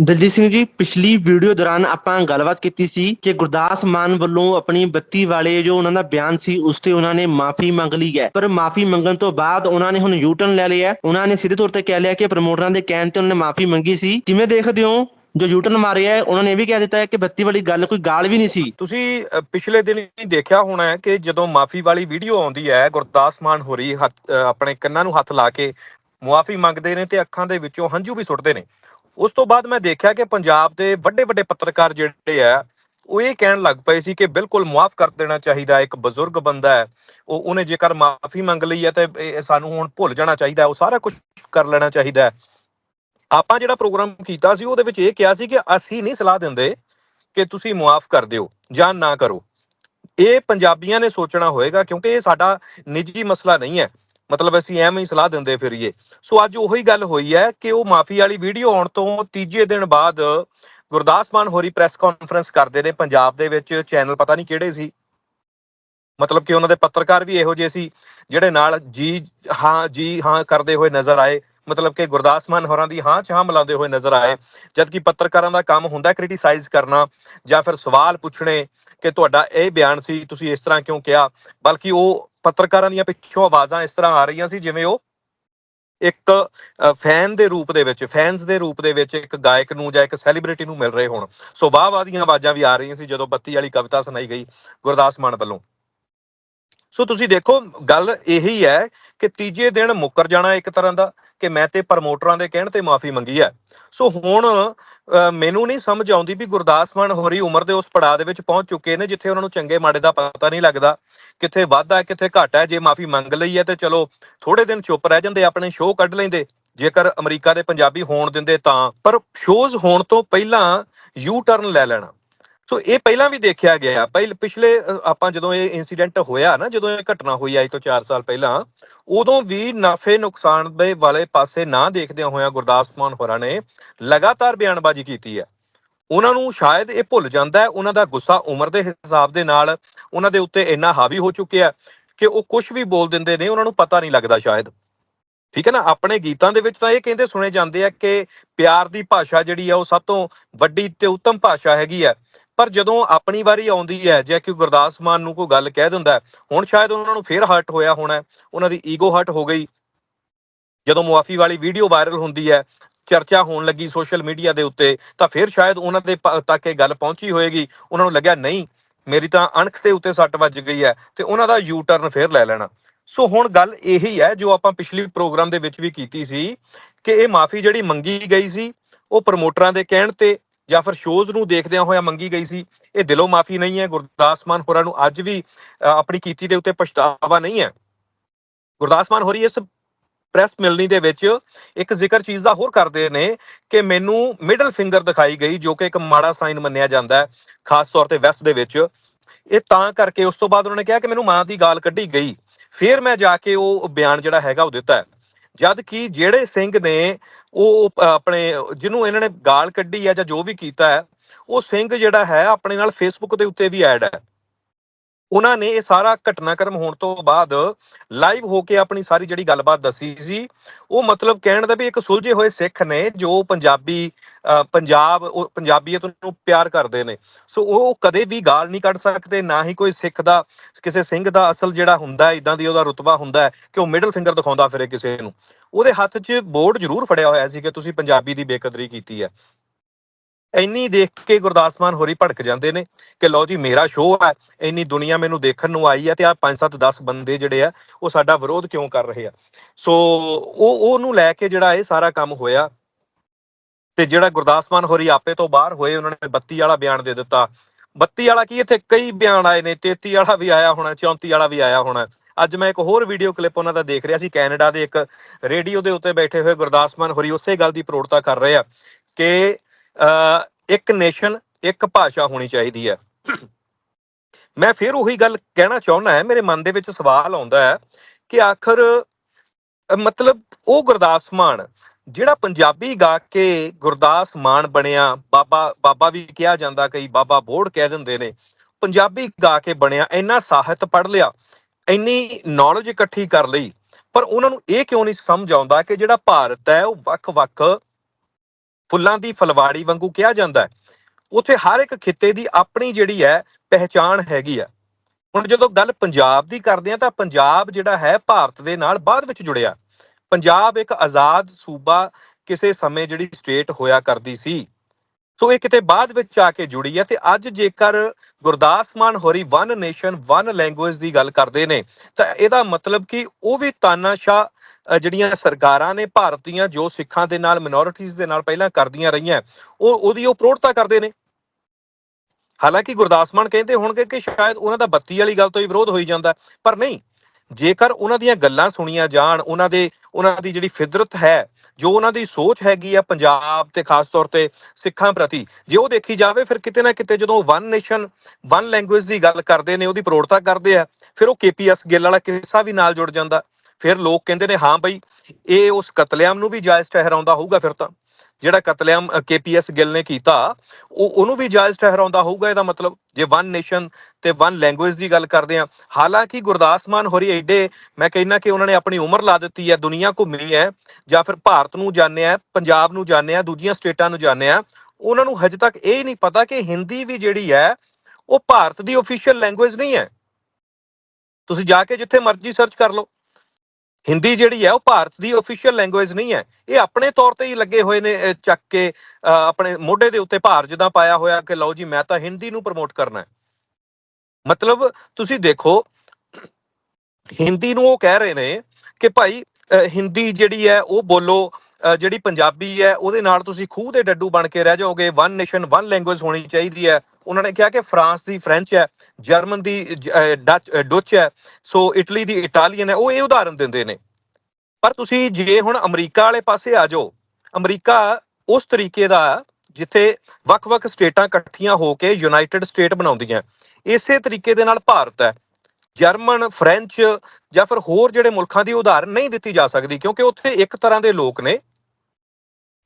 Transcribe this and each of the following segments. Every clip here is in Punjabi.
ਦਲਜੀਤ ਸਿੰਘ ਜੀ ਪਿਛਲੀ ਵੀਡੀਓ ਦੌਰਾਨ ਆਪਾਂ ਗੱਲਬਾਤ ਕੀਤੀ ਸੀ ਕਿ ਗੁਰਦਾਸ ਮਾਨ ਵੱਲੋਂ ਆਪਣੀ ਬੱਤੀ ਵਾਲੇ ਜੋ ਉਹਨਾਂ ਦਾ ਬਿਆਨ ਸੀ ਉਸ ਤੇ ਉਹਨਾਂ ਨੇ ਮਾਫੀ ਮੰਗ ਲਈ ਹੈ। ਪਰ ਮਾਫੀ ਮੰਗਣ ਤੋਂ ਬਾਅਦ ਉਹਨਾਂ ਨੇ ਹੁਣ ਯੂਟਰਨ ਲੈ ਲਿਆ ਉਹਨਾਂ ਨੇ ਸਿੱਧੇ ਤੌਰ ਤੇ ਕਹਿ ਲਿਆ ਕਿ ਪ੍ਰਮੋਟਰਾਂ ਦੇ ਕਹਿਣ ਤੇ ਉਹਨਾਂ ਨੇ ਮਾਫੀ ਮੰਗੀ ਸੀ। ਕਿਵੇਂ ਦੇਖਦੇ ਹੋ? ਜੋ ਯੂਟਰਨ ਮਾਰਿਆ ਹੈ ਉਹਨਾਂ ਨੇ ਇਹ ਵੀ ਕਹਿ ਦਿੱਤਾ ਹੈ ਕਿ ਬੱਤੀ ਵਾਲੀ ਗੱਲ ਕੋਈ ਗਾਲ ਵੀ ਨਹੀਂ ਸੀ। ਤੁਸੀਂ ਅ, ਪਿਛਲੇ ਦਿਨ ਹੀ ਦੇਖਿਆ ਹੋਣਾ ਹੈ ਕਿ ਜਦੋਂ ਮਾਫੀ ਵਾਲੀ ਵੀਡੀਓ ਆਉਂਦੀ ਹੈ ਗੁਰਦਾਸ ਮਾਨ ਹੋਰੀ ਹੱਥ ਅ, ਆਪਣੇ ਕੰਨਾਂ ਨੂੰ ਹੱਥ ਲਾ ਕੇ ਮੁਆਫੀ ਮੰਗਦੇ ਨੇ ਤੇ ਅੱਖਾਂ ਦੇ ਵਿੱਚੋਂ ਹੰਝੂ ਵੀ ਸੁੱਟਦੇ ਨੇ। ਉਸ ਤੋਂ ਬਾਅਦ ਮੈਂ ਦੇਖਿਆ ਕਿ ਪੰਜਾਬ ਦੇ ਵੱਡੇ ਵੱਡੇ ਪੱਤਰਕਾਰ ਜਿਹੜੇ ਆ, ਉਹ ਇਹ ਕਹਿਣ ਲੱਗ ਪਏ ਸੀ ਕਿ ਬਿਲਕੁਲ ਮੁਆਫ ਕਰ ਦੇਣਾ ਚਾਹੀਦਾ, ਇੱਕ ਬਜ਼ੁਰਗ ਬੰਦਾ ਹੈ, ਉਹ, ਉਹਨੇ ਜੇਕਰ ਮਾਫੀ ਮੰਗ ਲਈ ਹੈ ਤੇ ਇਹ ਸਾਨੂੰ ਹੁਣ ਭੁੱਲ ਜਾਣਾ ਚਾਹੀਦਾ ਉਹ ਸਾਰਾ ਕੁਝ ਕਰ ਲੈਣਾ ਚਾਹੀਦਾ ਆਪਾਂ ਜਿਹੜਾ ਪ੍ਰੋਗਰਾਮ ਕੀਤਾ ਸੀ, ਉਹਦੇ ਵਿੱਚ ਇਹ ਕਿਹਾ ਸੀ ਕਿ ਅਸੀਂ ਨਹੀਂ ਸਲਾਹ ਦਿੰਦੇ ਕਿ ਤੁਸੀਂ ਮੁਆਫ ਕਰ ਦਿਓ ਜਾਂ ਨਾ ਕਰੋ। ਇਹ ਪੰਜਾਬੀਆਂ ਨੇ ਸੋਚਣਾ ਹੋਏਗਾ ਕਿਉਂਕਿ ਇਹ ਸਾਡਾ ਨਿੱਜੀ ਮਸਲਾ ਨਹੀਂ ਹੈ। ਮਤਲਬ ਅਸੀਂ ਐਵੇਂ ਹੀ ਸਲਾਹ ਦਿੰਦੇ ਫਿਰੀਏ। ਸੋ ਅੱਜ ਉਹੀ ਗੱਲ ਹੋਈ ਹੈ ਕਿ ਉਹ ਮਾਫੀ ਵਾਲੀ ਵੀਡੀਓ ਆਉਣ ਤੋਂ ਤੀਜੇ ਦਿਨ ਬਾਅਦ ਗੁਰਦਾਸ ਮਾਨ ਹੋਰੀ ਪ੍ਰੈਸ ਕਾਨਫਰੰਸ ਕਰਦੇ ਨੇ ਪੰਜਾਬ ਦੇ ਵਿੱਚ, ਚੈਨਲ ਪਤਾ ਨਹੀਂ ਕਿਹੜੇ ਸੀ। ਮਤਲਬ ਕਿ ਉਹਨਾਂ ਦੇ ਪੱਤਰਕਾਰ ਵੀ ਇਹੋ ਜਿਹੇ ਸੀ, ਜਿਹੜੇ ਨਾਲ ਜੀ ਹਾਂ ਜੀ ਹਾਂ ਕਰਦੇ ਹੋਏ ਨਜ਼ਰ ਆਏ। ਮਤਲਬ ਕਿ ਗੁਰਦਾਸ ਮਾਨ ਹੋਰਾਂ ਦੀ ਹਾਂ ਚ ਮਿਲਾਉਂਦੇ ਹੋਏ ਨਜ਼ਰ ਆਏ। ਜਦਕਿ ਪੱਤਰਕਾਰਾਂ ਦਾ ਕੰਮ ਹੁੰਦਾ ਕ੍ਰਿਟਿਸਾਈਜ਼ ਕਰਨਾ ਜਾਂ ਫਿਰ ਸਵਾਲ ਪੁੱਛਣੇ ਕਿ ਤੁਹਾਡਾ ਇਹ ਬਿਆਨ ਸੀ, ਤੁਸੀਂ ਇਸ ਤਰ੍ਹਾਂ ਕਿਉਂ ਕਿਹਾ? ਬਲਕਿ ਉਹ ਪੱਤਰਕਾਰਾਂ ਦੀਆਂ ਪਿੱਛੋਂ ਆਵਾਜ਼ਾਂ ਇਸ ਤਰ੍ਹਾਂ ਆ ਰਹੀਆਂ ਸੀ, ਜਿਵੇਂ ਉਹ ਇੱਕ ਫੈਨ ਦੇ ਰੂਪ ਦੇ ਵਿੱਚ ਫੈਨਸ ਦੇ ਰੂਪ ਦੇ ਵਿੱਚ ਇੱਕ ਗਾਇਕ ਨੂੰ ਜਾਂ ਇੱਕ ਸੈਲੀਬ੍ਰਿਟੀ ਨੂੰ ਮਿਲ ਰਹੇ ਹੋਣ। ਸੋ ਵਾਹ-ਵਾਹ ਦੀਆਂ ਆਵਾਜ਼ਾਂ ਵੀ ਆ ਰਹੀਆਂ ਸੀ ਜਦੋਂ ਬੱਤੀ ਵਾਲੀ ਕਵਿਤਾ ਸੁਣਾਈ ਗਈ ਗੁਰਦਾਸ ਮਾਨ ਵੱਲੋਂ। ਸੋ ਤੁਸੀਂ ਦੇਖੋ, ਗੱਲ ਇਹੀ ਹੈ ਕਿ ਤੀਜੇ ਦਿਨ ਮੁੱਕਰ ਜਾਣਾ ਇੱਕ ਤਰ੍ਹਾਂ ਦਾ। ਕਿ ਮੈਂ ਤੇ ਪ੍ਰਮੋਟਰਾਂ ਦੇ ਕਹਿਣ ਤੇ ਮਾਫੀ ਮੰਗੀ ਹੈ। ਸੋ ਹੁਣ ਮੈਨੂੰ ਨਹੀਂ ਸਮਝ ਆਉਂਦੀ ਵੀ ਗੁਰਦਾਸ ਮਾਨ ਹੋਰੀ ਉਮਰ ਦੇ ਉਸ ਪੜਾਅ ਦੇ ਵਿੱਚ ਪਹੁੰਚ ਚੁੱਕੇ ਨੇ, ਜਿੱਥੇ ਉਹਨਾਂ ਨੂੰ ਚੰਗੇ ਮਾੜੇ ਦਾ ਪਤਾ ਨਹੀਂ ਲੱਗਦਾ। ਕਿੱਥੇ ਵਾਧਾ ਹੈ, ਕਿੱਥੇ ਘਾਟਾ ਹੈ, ਜੇ ਮਾਫੀ ਮੰਗ ਲਈ ਹੈ ਤੇ ਚਲੋ ਥੋੜੇ ਦਿਨ ਚੁੱਪ ਰਹਿ ਜਾਂਦੇ, ਆਪਣੇ ਸ਼ੋਅ ਕੱਢ ਲੈਂਦੇ। ਜੇਕਰ ਅਮਰੀਕਾ ਦੇ ਪੰਜਾਬੀ ਹੋਣ ਦਿੰਦੇ ਤਾਂ। ਪਰ ਸ਼ੋਜ਼ ਹੋਣ ਤੋਂ ਪਹਿਲਾਂ ਯੂ ਟਰਨ ਲੈ ਲੈਣਾ। ਸੋ ਇਹ ਪਹਿਲਾਂ ਵੀ ਦੇਖਿਆ ਗਿਆ। ਪਹਿਲ, ਪਿਛਲੇ ਆਪਾਂ ਜਦੋਂ ਇਹ ਇਨਸੀਡੈਂਟ ਹੋਇਆ ਨਾ, ਜਦੋਂ ਇਹ ਘਟਨਾ ਹੋਈ ਅੱਜ ਤੋਂ 4 ਸਾਲ ਪਹਿਲਾਂ, ਉਦੋਂ ਵੀ ਨਾਫੇ ਨੁਕਸਾਨ ਦੇ ਵਾਲੇ ਪਾਸੇ ਨਾ ਦੇਖਦਿਆਂ ਹੋਇਆਂ ਗੁਰਦਾਸ ਮਾਨ ਹੋਰਾਂ ਨੇ ਲਗਾਤਾਰ ਬਿਆਨਬਾਜ਼ੀ ਕੀਤੀ ਹੈ। ਉਹਨਾਂ ਨੂੰ ਸ਼ਾਇਦ ਇਹ ਭੁੱਲ ਜਾਂਦਾ ਹੈ, ਉਹਨਾਂ ਦਾ ਗੁੱਸਾ ਉਮਰ ਦੇ ਹਿਸਾਬ ਦੇ ਨਾਲ ਉਹਨਾਂ ਦੇ ਉੱਤੇ ਇੰਨਾ ਹਾਵੀ ਹੋ ਚੁੱਕਿਆ ਕਿ ਉਹ ਕੁਝ ਵੀ ਬੋਲ ਦਿੰਦੇ ਨੇ, ਉਹਨਾਂ ਨੂੰ ਪਤਾ ਨਹੀਂ ਲੱਗਦਾ ਸ਼ਾਇਦ। ਠੀਕ ਹੈ ਨਾ? ਆਪਣੇ ਗੀਤਾਂ ਦੇ ਵਿੱਚ ਤਾਂ ਇਹ ਕਹਿੰਦੇ ਸੁਣੇ ਜਾਂਦੇ ਆ ਕਿ ਪਿਆਰ ਦੀ ਭਾਸ਼ਾ ਜਿਹੜੀ ਆ, ਉਹ ਸਭ ਤੋਂ ਵੱਡੀ ਤੇ ਉੱਤਮ ਭਾਸ਼ਾ ਹੈਗੀ ਆ। ਪਰ ਜਦੋਂ ਆਪਣੀ ਵਾਰੀ ਆਉਂਦੀ ਹੈ, ਜੇ ਕਿ ਗੁਰਦਾਸ ਮਾਨ ਨੂੰ ਕੋਈ ਗੱਲ ਕਹਿ ਦਿੰਦਾ ਹੁਣ ਸ਼ਾਇਦ ਉਹਨਾਂ ਨੂੰ ਫੇਰ ਹਰਟ ਹੋਇਆ ਹੋਣਾ ਉਹਨਾਂ ਦੀ ਈਗੋ ਹਰਟ ਹੋ ਗਈ। ਜਦੋਂ ਮੁਆਫੀ ਵਾਲੀ ਵੀਡੀਓ ਵਾਇਰਲ ਹੁੰਦੀ ਹੈ, ਚਰਚਾ ਹੋਣ ਲੱਗੀ ਸੋਸ਼ਲ ਮੀਡੀਆ ਦੇ ਉੱਤੇ, ਤਾਂ ਫਿਰ ਸ਼ਾਇਦ ਉਹਨਾਂ ਦੇ ਤੱਕ ਇਹ ਗੱਲ ਪਹੁੰਚੀ ਹੋਏਗੀ। ਉਹਨਾਂ ਨੂੰ ਲੱਗਿਆ, ਨਹੀਂ, ਮੇਰੀ ਤਾਂ ਅਣਖ ਦੇ ਉੱਤੇ ਸੱਟ ਵੱਜ ਗਈ ਹੈ, ਤੇ ਉਹਨਾਂ ਦਾ ਯੂ ਟਰਨ ਫੇਰ ਲੈ ਲੈਣਾ। ਸੋ ਹੁਣ ਗੱਲ ਇਹੀ ਹੈ, ਜੋ ਆਪਾਂ ਪਿਛਲੀ ਪ੍ਰੋਗਰਾਮ ਦੇ ਵਿੱਚ ਵੀ ਕੀਤੀ ਸੀ, ਕਿ ਇਹ ਮਾਫੀ ਜਿਹੜੀ ਮੰਗੀ ਗਈ ਸੀ, ਉਹ ਪ੍ਰਮੋਟਰਾਂ ਦੇ ਕਹਿਣ ਤੇ ਜਾਂ ਫਿਰ ਸ਼ੋਜ਼ ਨੂੰ ਦੇਖਦਿਆਂ ਹੋਇਆ ਮੰਗੀ ਗਈ ਸੀ, ਇਹ ਦਿਲੋਂ ਮਾਫੀ ਨਹੀਂ ਹੈ, ਗੁਰਦਾਸ ਮਾਨ ਹੋਰਾਂ ਨੂੰ ਅੱਜ ਵੀ ਆਪਣੀ ਕੀਤੀ ਦੇ ਉੱਤੇ ਪਛਤਾਵਾ ਨਹੀਂ ਹੈ। ਗੁਰਦਾਸ ਮਾਨ ਹੋਰੀ ਇਸ ਪ੍ਰੈਸ ਮਿਲਣੀ ਦੇ ਵਿੱਚ ਇੱਕ ਜ਼ਿਕਰ ਚੀਜ਼ ਦਾ ਹੋਰ ਕਰਦੇ ਨੇ ਕਿ ਮੈਨੂੰ ਮਿਡਲ ਫਿੰਗਰ ਦਿਖਾਈ ਗਈ, ਜੋ ਕਿ ਇੱਕ ਮਾੜਾ ਸਾਈਨ ਮੰਨਿਆ ਜਾਂਦਾ ਹੈ, ਖਾਸ ਤੌਰ ਤੇ ਵੈਸਟ ਦੇ ਵਿੱਚ। ਇਹ ਤਾਂ ਕਰਕੇ ਉਸ ਤੋਂ ਬਾਅਦ ਉਹਨਾਂ ਨੇ ਕਿਹਾ ਕਿ ਮੈਨੂੰ ਮਾਂ ਦੀ ਗਾਲ ਕੱਢੀ ਗਈ। ਫਿਰ ਮੈਂ ਜਾ ਕੇ ਉਹ ਬਿਆਨ ਜਿਹੜਾ ਹੈਗਾ ਉਹ ਦਿੱਤਾ ਹੈ। ਜਦ ਕਿ ਜਿਹੜੇ ਸਿੰਘ ਨੇ ਉਹ ਆਪਣੇ, ਜਿਹਨੂੰ ਇਹਨਾਂ ਨੇ ਗਾਲ ਕੱਢੀ ਹੈ ਜਾਂ ਜੋ ਵੀ ਕੀਤਾ ਹੈ, ਉਹ ਸਿੰਘ ਜਿਹੜਾ ਹੈ, ਆਪਣੇ ਨਾਲ ਫੇਸਬੁੱਕ ਦੇ ਉੱਤੇ ਵੀ ਐਡ ਹੈ। ਉਹਨਾਂ ਨੇ ਇਹ ਸਾਰਾ ਘਟਨਾਕ੍ਰਮ ਹੋਣ ਤੋਂ ਬਾਅਦ ਲਾਈਵ ਹੋ ਕੇ ਆਪਣੀ ਸਾਰੀ ਜਿਹੜੀ ਗੱਲਬਾਤ ਦੱਸੀ ਸੀ। ਉਹ ਮਤਲਬ ਕਹਿਣ ਦਾ ਵੀ ਇੱਕ ਸੁਲਝੇ ਹੋਏ ਸਿੱਖ ਨੇ ਜੋ ਪੰਜਾਬੀ ਪੰਜਾਬ ਪੰਜਾਬੀਅਤ ਨੂੰ ਪਿਆਰ ਕਰਦੇ ਨੇ। ਸੋ ਉਹ ਕਦੇ ਵੀ ਗਾਲ ਨਹੀਂ ਕੱਢ ਸਕਦੇ, ਨਾ ਹੀ ਕੋਈ ਸਿੱਖ ਦਾ, ਕਿਸੇ ਸਿੰਘ ਦਾ ਅਸਲ ਜਿਹੜਾ ਹੁੰਦਾ ਇਦਾਂ ਦੀ ਉਹਦਾ ਰੁਤਬਾ ਹੁੰਦਾ ਹੈ ਕਿ ਉਹ ਮਿਡਲ ਫਿੰਗਰ ਦਿਖਾਉਂਦਾ ਫਿਰੇ ਕਿਸੇ ਨੂੰ। ਉਹਦੇ ਹੱਥ 'ਚ ਬੋਰਡ ਜ਼ਰੂਰ ਫੜਿਆ ਹੋਇਆ ਸੀ ਕਿ ਤੁਸੀਂ ਪੰਜਾਬੀ ਦੀ ਬੇਕਦਰੀ ਕੀਤੀ ਹੈ। ਇੰਨੀ ਦੇਖ ਕੇ ਗੁਰਦਾਸ ਮਾਨ ਹੋਰੀ ਭੜਕ ਜਾਂਦੇ ਨੇ ਕਿ ਲਓ ਜੀ, ਮੇਰਾ ਸ਼ੋਅ ਹੈ, ਇੰਨੀ ਦੁਨੀਆ ਮੈਨੂੰ ਦੇਖਣ ਨੂੰ ਆਈ ਹੈ ਤੇ ਆ 5 7 10 ਬੰਦੇ ਜਿਹੜੇ ਆ, ਉਹ ਸਾਡਾ ਵਿਰੋਧ ਕਿਉਂ ਕਰ ਰਹੇ ਆ? ਸੋ ਉਹ, ਉਹਨੂੰ ਲੈ ਕੇ ਜਿਹੜਾ ਇਹ ਸਾਰਾ ਕੰਮ ਹੋਇਆ ਤੇ ਜਿਹੜਾ ਗੁਰਦਾਸ ਮਾਨ ਹੋਰੀ ਆਪੇ ਤੋਂ ਬਾਹਰ ਹੋਏ, ਉਹਨਾਂ ਨੇ 32 ਵਾਲਾ ਬਿਆਨ ਦੇ ਦਿੱਤਾ। 32 ਵਾਲਾ ਕੀ, ਇੱਥੇ ਕਈ ਬਿਆਨ ਆਏ ਨੇ 33 ਵਾਲਾ ਵੀ ਆਇਆ ਹੋਣਾ 34 ਵਾਲਾ ਵੀ ਆਇਆ ਹੋਣਾ। ਅੱਜ ਮੈਂ ਇੱਕ ਹੋਰ ਵੀਡੀਓ ਕਲਿੱਪ ਉਹਨਾਂ ਦਾ ਦੇਖ ਰਿਹਾ ਸੀ, ਕੈਨੇਡਾ ਦੇ ਇੱਕ ਰੇਡੀਓ ਦੇ ਉੱਤੇ ਬੈਠੇ ਹੋਏ ਗੁਰਦਾਸ ਮਾਨ ਹੋਰੀ ਉਸੇ ਗੱਲ ਦੀ ਪ੍ਰੋੜਤਾ ਕਰ ਰਹੇ ਆ ਕਿ ਇੱਕ ਨੇਸ਼ਨ, ਇੱਕ ਭਾਸ਼ਾ ਹੋਣੀ ਚਾਹੀਦੀ ਹੈ। ਮੈਂ ਫਿਰ ਉਹੀ ਗੱਲ ਕਹਿਣਾ ਚਾਹੁੰਦਾ ਹੈ, ਮੇਰੇ ਮਨ ਦੇ ਵਿੱਚ ਸਵਾਲ ਆਉਂਦਾ ਹੈ ਕਿ ਆਖਰ ਮਤਲਬ ਉਹ ਗੁਰਦਾਸ ਮਾਨ, ਜਿਹੜਾ ਪੰਜਾਬੀ ਗਾ ਕੇ ਗੁਰਦਾਸ ਮਾਨ ਬਣਿਆ, ਬਾਬਾ ਬਾਬਾ ਵੀ ਕਿਹਾ ਜਾਂਦਾ ਕਈ, ਬਾਬਾ ਬੋੜ ਕਹਿ ਦਿੰਦੇ ਨੇ, ਪੰਜਾਬੀ ਗਾ ਕੇ ਬਣਿਆ, ਇੰਨਾ ਸਾਹਿਤ ਪੜ੍ਹ ਲਿਆ, ਇੰਨੀ ਨੌਲੇਜ ਇਕੱਠੀ ਕਰ ਲਈ, ਪਰ ਉਹਨਾਂ ਨੂੰ ਇਹ ਕਿਉਂ ਨਹੀਂ ਸਮਝ ਆਉਂਦਾ ਕਿ ਜਿਹੜਾ ਭਾਰਤ ਹੈ, ਉਹ ਵੱਖ-ਵੱਖ ਫੁੱਲਾਂ ਦੀ ਫਲਵਾੜੀ ਵਾਂਗੂ ਕਿਹਾ ਜਾਂਦਾ ਹੈ। ਉੱਥੇ ਹਰ ਇੱਕ ਖਿੱਤੇ ਦੀ ਆਪਣੀ ਜਿਹੜੀ ਹੈ ਪਹਿਚਾਣ ਹੈਗੀ ਆ ਹੁਣ ਜਦੋਂ ਗੱਲ ਪੰਜਾਬ ਦੀ ਕਰਦੇ ਆ ਤਾਂ ਪੰਜਾਬ ਜਿਹੜਾ ਹੈ ਭਾਰਤ ਦੇ ਨਾਲ ਬਾਅਦ ਵਿੱਚ ਜੁੜਿਆ। ਪੰਜਾਬ ਇੱਕ ਆਜ਼ਾਦ ਸੂਬਾ ਕਿਸੇ ਸਮੇਂ ਜਿਹੜੀ ਸਟੇਟ ਹੋਇਆ ਕਰਦੀ ਸੀ। ਸੋ ਇਹ ਕਿਤੇ ਬਾਅਦ ਵਿੱਚ ਆ ਕੇ ਜੁੜੀ ਹੈ ਤੇ ਅੱਜ ਜੇਕਰ ਗੁਰਦਾਸ ਮਾਨ ਹੋਰੀ ਵਨ ਨੇਸ਼ਨ ਵਨ ਲੈਂਗੁਏਜ ਦੀ ਗੱਲ ਕਰਦੇ ਨੇ ਤਾਂ ਇਹਦਾ ਮਤਲਬ ਕਿ ਉਹ ਵੀ ਤਾਨਾਸ਼ਾਹ ਜਿਹੜੀਆਂ ਸਰਕਾਰਾਂ ਨੇ ਭਾਰਤ ਦੀਆਂ ਜੋ ਸਿੱਖਾਂ ਦੇ ਨਾਲ ਮਿਨੋਰਿਟੀਜ਼ ਦੇ ਨਾਲ ਪਹਿਲਾਂ ਕਰਦੀਆਂ ਰਹੀਆਂ, ਉਹ, ਉਹਦੀ ਉਹ ਪ੍ਰੋੜਤਾ ਕਰਦੇ ਨੇ। ਹਾਲਾਂਕਿ ਗੁਰਦਾਸ ਮਾਨ ਕਹਿੰਦੇ ਹੋਣਗੇ ਕਿ ਸ਼ਾਇਦ ਉਹਨਾਂ ਦਾ ਬੱਤੀ ਵਾਲੀ ਗੱਲ ਤੋਂ ਹੀ ਵਿਰੋਧ ਹੋਈ ਜਾਂਦਾ, ਪਰ ਨਹੀਂ। ਜੇਕਰ ਉਹਨਾਂ ਦੀਆਂ ਗੱਲਾਂ ਸੁਣੀਆਂ ਜਾਣ, ਉਹਨਾਂ ਦੇ, ਉਹਨਾਂ ਦੀ ਜਿਹੜੀ ਫਿਦਰਤ ਹੈ, ਜੋ ਉਹਨਾਂ ਦੀ ਸੋਚ ਹੈਗੀ ਆ ਪੰਜਾਬ ਤੇ ਖਾਸ ਤੌਰ ਤੇ ਸਿੱਖਾਂ ਪ੍ਰਤੀ, ਜੇ ਉਹ ਦੇਖੀ ਜਾਵੇ, ਫਿਰ ਕਿਤੇ ਨਾ ਕਿਤੇ ਜਦੋਂ ਵਨ ਨੇਸ਼ਨ ਵਨ ਲੈਂਗੁਏਜ ਦੀ ਗੱਲ ਕਰਦੇ ਨੇ, ਉਹਦੀ ਪ੍ਰੋੜਤਾ ਕਰਦੇ ਆ, ਫਿਰ ਉਹ ਕੇਪੀਐਸ ਗਿੱਲ ਵਾਲਾ ਕਿੱਸਾ ਵੀ ਨਾਲ ਜੁੜ ਜਾਂਦਾ। ਫਿਰ ਲੋਕ ਕਹਿੰਦੇ ਨੇ ਹਾਂ ਬਈ ਇਹ ਉਸ ਕਤਲੇਆਮ ਨੂੰ ਵੀ ਜਾਇਜ਼ ਠਹਿਰਾਉਂਦਾ ਹੋਊਗਾ ਫਿਰ ਤਾਂ। ਜਿਹੜਾ ਕਤਲੇਆਮ ਕੇਪੀਐਸ ਗਿੱਲ ਨੇ ਕੀਤਾ ਉਹ ਉਹਨੂੰ ਵੀ ਜਾਇਜ਼ ਠਹਿਰਾਉਂਦਾ ਹੋਊਗਾ ਇਹਦਾ ਮਤਲਬ। ਜੇ ਵਨ ਨੇਸ਼ਨ ਤੇ ਵਨ ਲੈਂਗੁਏਜ ਦੀ ਗੱਲ ਕਰਦੇ ਆ ਹਾਲਾਂਕਿ ਗੁਰਦਾਸ ਮਾਨ ਹੋਰੀ ਐਡੇ ਮੈਂ ਕਹਿੰਨਾ ਕਿ ਉਹਨਾਂ ਨੇ ਆਪਣੀ ਉਮਰ ਲਾ ਦਿੱਤੀ ਹੈ ਦੁਨੀਆ ਘੁੰਮੀ ਹੈ ਜਾਂ ਫਿਰ ਭਾਰਤ ਨੂੰ ਜਾਣਿਆ ਹੈ, ਪੰਜਾਬ ਨੂੰ ਜਾਣਿਆ ਹੈ, ਦੂਜੀਆਂ ਸਟੇਟਾਂ ਨੂੰ ਜਾਣਿਆ ਹੈ, ਉਹਨਾਂ ਨੂੰ ਹਜੇ ਤੱਕ ਇਹ ਨਹੀਂ ਪਤਾ ਕਿ ਹਿੰਦੀ ਵੀ ਜਿਹੜੀ ਹੈ ਉਹ ਭਾਰਤ ਦੀ ਅਫੀਸ਼ੀਅਲ ਲੈਂਗੁਏਜ ਨਹੀਂ ਹੈ। ਤੁਸੀਂ ਜਾ ਕੇ ਜਿੱਥੇ ਮਰਜ਼ੀ ਸਰਚ ਕਰ ਲਓ। ਹਿੰਦੀ ਜਿਹੜੀ ਹੈ ਉਹ ਭਾਰਤ ਦੀ ਅਫੀਸ਼ੀਅਲ ਲੈਂਗੁਏਜ ਨਹੀਂ ਹੈ। ਇਹ ਆਪਣੇ ਤੌਰ ਤੇ ਹੀ ਲੱਗੇ ਹੋਏ ਨੇ ਚੱਕ ਕੇ ਆਪਣੇ ਮੋਢੇ ਦੇ ਉੱਤੇ ਭਾਰ ਜਿੱਦਾਂ ਪਾਇਆ ਹੋਇਆ ਕਿ ਲਓ ਜੀ ਮੈਂ ਤਾਂ ਹਿੰਦੀ ਨੂੰ ਪ੍ਰਮੋਟ ਕਰਨਾ ਹੈ। ਮਤਲਬ ਤੁਸੀਂ ਦੇਖੋ, ਹਿੰਦੀ ਨੂੰ ਉਹ ਕਹਿ ਰਹੇ ਨੇ ਕਿ ਭਾਈ ਹਿੰਦੀ ਜਿਹੜੀ ਹੈ ਉਹ ਬੋਲੋ ਜਿਹੜੀ ਪੰਜਾਬੀ ਹੈ ਉਹਦੇ ਨਾਲ ਤੁਸੀਂ ਖੂਹ ਦੇ ਡੱਡੂ ਬਣ ਕੇ ਰਹਿ ਜਾਓਗੇ। ਵਨ ਨੇਸ਼ਨ ਵਨ ਲੈਂਗੁਏਜ ਹੋਣੀ ਚਾਹੀਦੀ ਹੈ। ਉਹਨਾਂ ਨੇ ਕਿਹਾ ਕਿ ਫਰਾਂਸ ਦੀ ਫ੍ਰੈਂਚ ਹੈ, ਜਰਮਨ ਦੀ ਡੱਚ ਡੁੱਚ ਹੈ, ਸੋ ਇਟਲੀ ਦੀ ਇਟਾਲੀਅਨ ਹੈ, ਉਹ ਇਹ ਉਦਾਹਰਨ ਦਿੰਦੇ ਨੇ। ਪਰ ਤੁਸੀਂ ਜੇ ਹੁਣ ਅਮਰੀਕਾ ਵਾਲੇ ਪਾਸੇ ਆ ਜਾਓ, ਅਮਰੀਕਾ ਉਸ ਤਰੀਕੇ ਦਾ, ਜਿੱਥੇ ਵੱਖ-ਵੱਖ ਸਟੇਟਾਂ ਇਕੱਠੀਆਂ ਹੋ ਕੇ ਯੂਨਾਈਟਿਡ ਸਟੇਟ ਬਣਾਉਂਦੀਆਂ, ਇਸੇ ਤਰੀਕੇ ਦੇ ਨਾਲ ਭਾਰਤ ਹੈ। ਜਰਮਨ, ਫ੍ਰੈਂਚ ਜਾਂ ਫਿਰ ਹੋਰ ਜਿਹੜੇ ਮੁਲਕਾਂ ਦੀ ਉਦਾਹਰਨ ਨਹੀਂ ਦਿੱਤੀ ਜਾ ਸਕਦੀ, ਕਿਉਂਕਿ ਉੱਥੇ ਇੱਕ ਤਰ੍ਹਾਂ ਦੇ ਲੋਕ ਨੇ